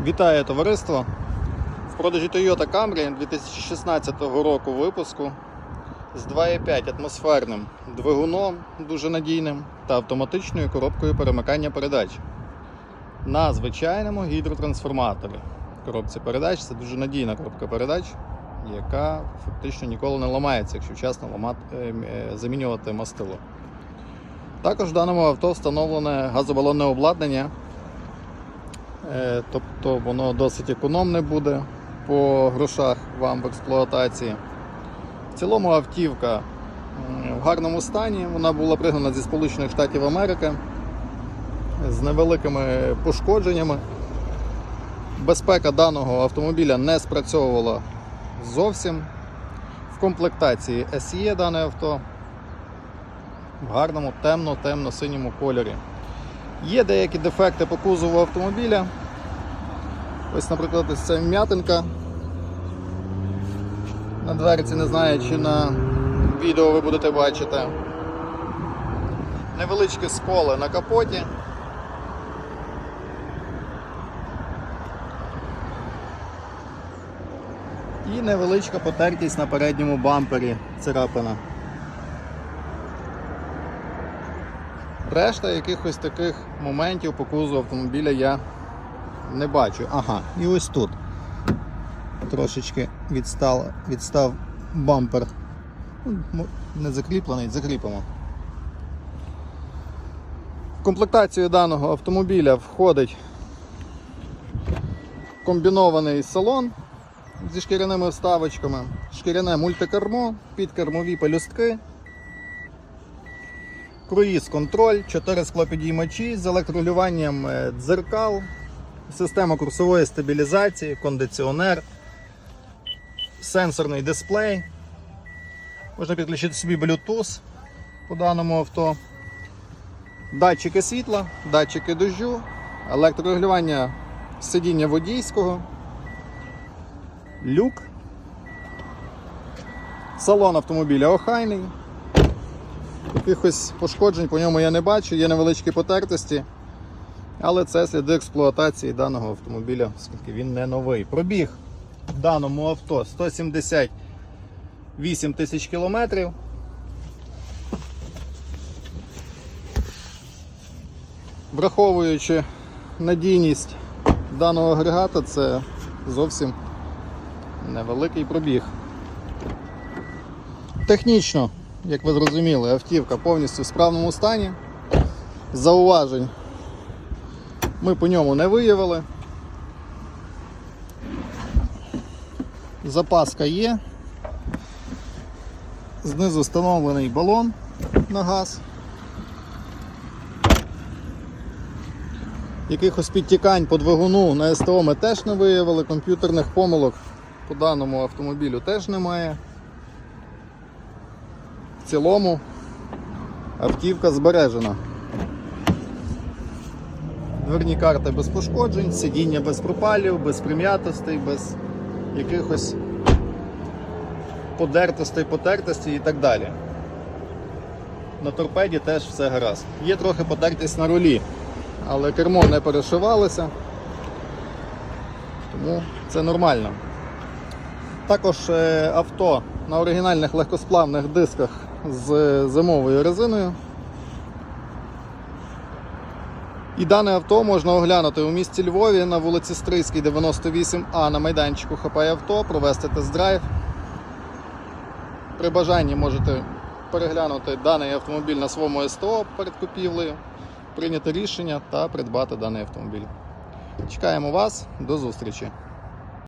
Вітаю товариство! В продажі Toyota Camry 2016 року випуску з 2,5 атмосферним двигуном дуже надійним та автоматичною коробкою перемикання передач на звичайному гідротрансформаторі. Коробці передач це дуже надійна коробка передач, яка фактично ніколи не ламається, якщо вчасно ламати, е, е, замінювати мастило. Також в даному авто встановлене газобалонне обладнання. Е, Тобто воно досить економне буде по грошах вам в експлуатації. В цілому автівка в гарному стані. Вона була пригнана зі Сполучених Штатів Америки з невеликими пошкодженнями. Безпека даного автомобіля не спрацьовувала зовсім. В комплектації SE дане авто в гарному темно-темно-синьому кольорі. Є деякі дефекти по кузову автомобіля. Ось, наприклад, ось ця м'ятинка. На дверці не знаю, чи на відео ви будете бачити. Невеличкі сколи на капоті. І невеличка потертість на передньому бампері царапина. Решта якихось таких моментів по кузову автомобіля я не бачу. Ага, і ось тут трошечки відстав, відстав бампер. Ну, Не закріплений, закріпимо. В комплектацію даного автомобіля входить комбінований салон зі шкіряними вставочками, шкіряне мультикермо, підкермові пелюстки. Круїз контроль, 4 склопідіймачі з електролюванням е, дзеркал, система курсової стабілізації, кондиціонер, сенсорний дисплей. Можна підключити собі Bluetooth по даному авто. Датчики світла, датчики дощу, електрорегулювання сидіння водійського, люк. Салон автомобіля охайний. Якихось пошкоджень по ньому я не бачу, є невеличкі потертості, але це сліди експлуатації даного автомобіля, оскільки він не новий. Пробіг в даному авто 178 тисяч кілометрів. Враховуючи надійність даного агрегата, це зовсім невеликий пробіг. Технічно, як ви зрозуміли, автівка повністю в справному стані. Зауважень ми по ньому не виявили. Запаска є. Знизу встановлений балон на газ. Якихось підтікань по двигуну на СТО ми теж не виявили, комп'ютерних помилок по даному автомобілю теж немає. В цілому автівка збережена. Дверні карти без пошкоджень, сидіння без пропалів, без прим'ятостей, без якихось подертостей, потертостей і так далі. На торпеді теж все гаразд. Є трохи потертість на рулі, але кермо не перешивалося, тому це нормально. Також е, авто на оригінальних легкосплавних дисках з зимовою резиною. І дане авто можна оглянути у місті Львові на вулиці Стрийській, 98А на майданчику хапай авто, провести тест-драйв. При бажанні можете переглянути даний автомобіль на своєму СТО перед купівлею, прийняти рішення та придбати даний автомобіль. Чекаємо вас, до зустрічі!